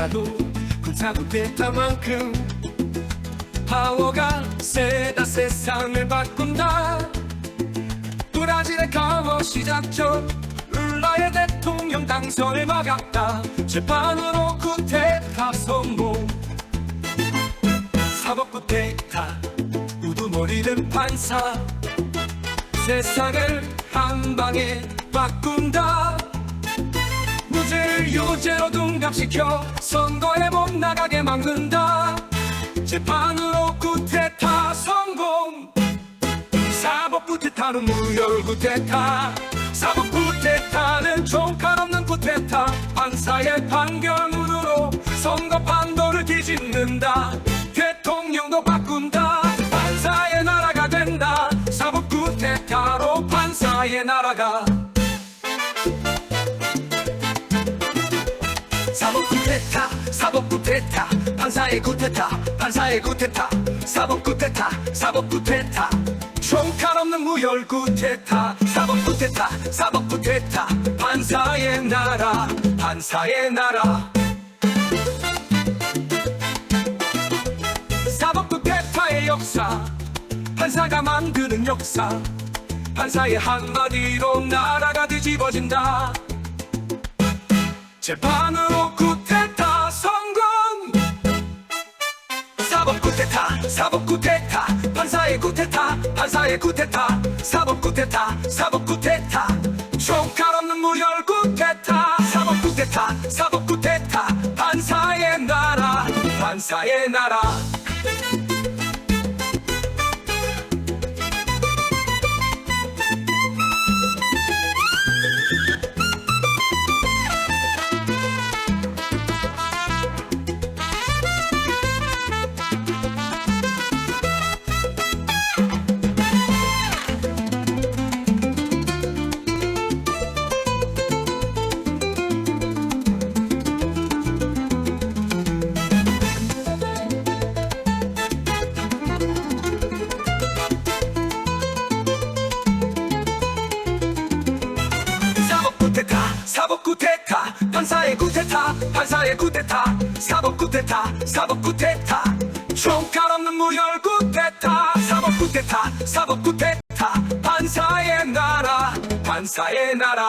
구테타도 군사 구테타만큼 파워가 세다 세상을 바꾼다. 브라질의 강어 시작점 룰라의 대통령 당선을 막았다. 재판으로 구테타 성공 사법 구테타 우두머리는 판사. 세상을 한 방에 바꾼다 유죄로 둔갑시켜. 선거에 못 나가게 막는다. 재판으로 구테타 성공. 사법 구테타는 무혈 구테타. 사법 구테타는 총칼 없는 구테타. 판사의 판결문으로 선거 판도를 뒤집는다. 대통령도 바꾼다. 판사의 나라가 된다. 사법 구테타로 판사의 나라가 구테타 사법 구테타 판사의 구테타 판사의 구테타 사법 구테타 사법 구테타. 총칼 없는 무혈 구테타 사법 구테타 사법 구테타. 판사의 나라 판사의 나라. 사법 구테타의 역사 판사가 만드는 역사. 판사의 한마디로 나라가 뒤집어진다 재판으로 구테타 성공 사법 구테타 사법 구테타 판사의 구테타 판사의 구테타. 사법 구테타 사법 구테타. 총칼 없는 무혈 구테타. 사법 구테타 사법 구테타. 판사의 나라 판사의 나라 구테타 판사의 구테타 판사의 구테타 사법 구테타 사법 구테타. 총칼 없는 무혈 구테타 사법 구테타 사법 구테타. 판사의 나라 판사의 나라